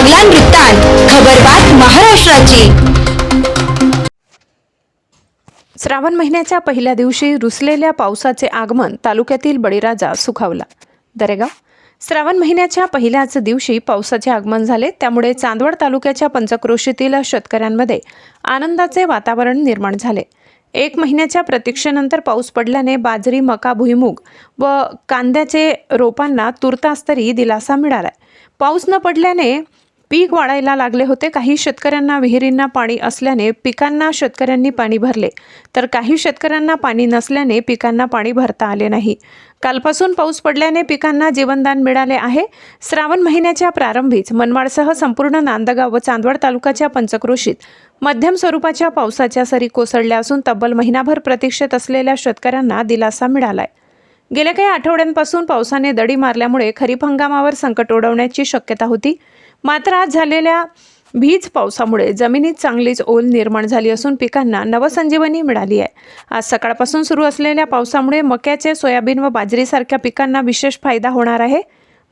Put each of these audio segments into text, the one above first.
बागलान वृत्तांत खबरबात महाराष्ट्राची. श्रावण महिन्याच्या पहिल्या दिवशी रुसलेल्या पावसाचे आगमन तालुक्यातील बळीराजा सुखावला. दरेगाव. श्रावण महिन्याच्या पहिल्याच दिवशी पावसाचे आगमन झाले त्यामुळे चांदवड तालुक्याच्या पंचक्रोशीतील शेतकऱ्यांमध्ये आनंदाचे वातावरण निर्माण झाले. एक महिन्याच्या प्रतीक्षेनंतर पाऊस पडल्याने बाजरी मका भुईमूग व कांद्याचे रोपांना तुर्तास तरी दिलासा मिळालाय. पाऊस न पडल्याने पीक वाढायला लागले होते. काही शेतकऱ्यांना विहिरींना पाणी असल्याने पिकांना शेतकऱ्यांनी पाणी भरले. तर काही शेतकऱ्यांना पाणी नसल्याने पिकांना पाणी भरता आले नाही. कालपासून पाऊस पडल्याने पिकांना जीवनदान मिळाले आहे. श्रावण महिन्याच्या प्रारंभीच मनमाडसह संपूर्ण नांदगाव व चांदवड तालुक्याच्या पंचक्रोशीत मध्यम स्वरूपाच्या पावसाच्या सरी कोसळल्या असून तब्बल महिनाभर प्रतीक्षेत असलेल्या शेतकऱ्यांना दिलासा मिळालाय. गेल्या काही आठवड्यांपासून पावसाने दडी मारल्यामुळे खरीप हंगामावर संकट ओढवण्याची शक्यता होती. मात्र आज झालेल्या भीज पावसामुळे जमिनीत चांगलीच ओल निर्माण झाली असून पिकांना नवसंजीवनी मिळाली आहे. आज सकाळपासून सुरू असलेल्या पावसामुळे मक्याचे सोयाबीन व बाजरीसारख्या पिकांना विशेष फायदा होणार आहे.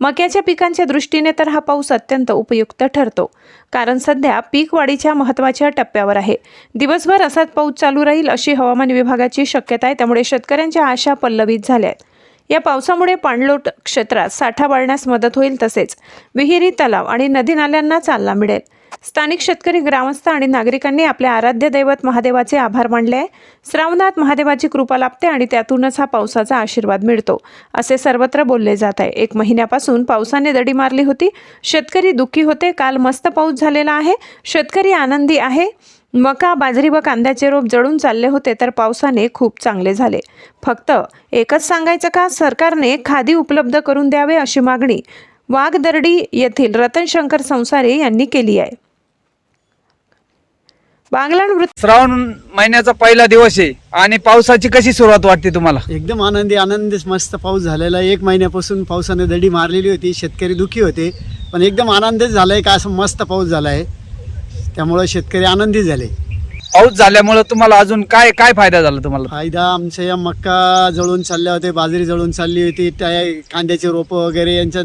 मक्याच्या पिकांच्या दृष्टीने तर हा पाऊस अत्यंत उपयुक्त ठरतो. कारण सध्या पीक वाढीच्या महत्त्वाच्या टप्प्यावर आहे. दिवसभर असाच पाऊस चालू राहील अशी हवामान विभागाची शक्यता आहे. त्यामुळे शेतकऱ्यांच्या आशा पल्लवित झाल्या आहेत. या पावसामुळे पाणलोट क्षेत्रात साठा वाढण्यास मदत होईल तसेच विहिरी तलाव आणि नदी नाल्यांना चालना मिळेल. स्थानिक शेतकरी ग्रामस्थ आणि नागरिकांनी आपल्या आराध्य दैवत महादेवाचे आभार मानले. आहे श्रावणात महादेवाची कृपा लाभते आणि त्यातूनच हा पावसाचा आशीर्वाद मिळतो असे सर्वत्र बोलले जात आहे. एक महिन्यापासून पावसाने दडी मारली होती. शेतकरी दुःखी होते. काल मस्त पाऊस झालेला आहे. शेतकरी आनंदी आहे. मका बाजरी व कांद्याचे रोप जळून चालले होते तर पावसाने खूप चांगले झाले. फक्त एकच सांगायचं का? सरकारने खादी उपलब्ध करून द्यावे अशी मागणी वाघदर्डी येथील रतनशंकर संसारे यांनी केली आहे. बांगलाण वृत्त श्रावण महिन्याचा पहिला दिवस आहे आणि पावसाची कशी सुरुवात वाटते तुम्हाला? एकदम आनंदी आनंदीच मस्त पाऊस झालेला आहे. एक महिन्यापासून पावसाने दडी मारलेली होती शेतकरी दुखी होते. पण एकदम आनंदच झाला आहे का असं मस्त पाऊस झाला आहे त्यामुळं शेतकरी आनंदी झाले. पाऊस झाल्यामुळे तुम्हाला अजून काय काय फायदा झाला तुम्हाला? फायदा आमच्या या मक्का जळून चालल्या होते बाजरी जळून चालली होती त्या कांद्याचे रोपं वगैरे यांच्या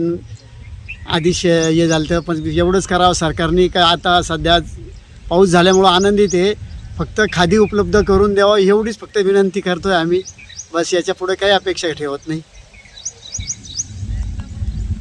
आधी शे हे झालं होतं. पण एवढंच करावं सरकारने का आता सध्या पाऊस झाल्यामुळं आनंदित आहे. फक्त खादी उपलब्ध करून द्यावं एवढीच फक्त विनंती करतो आहे आम्ही. बस याच्यापुढे काही अपेक्षा ठेवत नाही.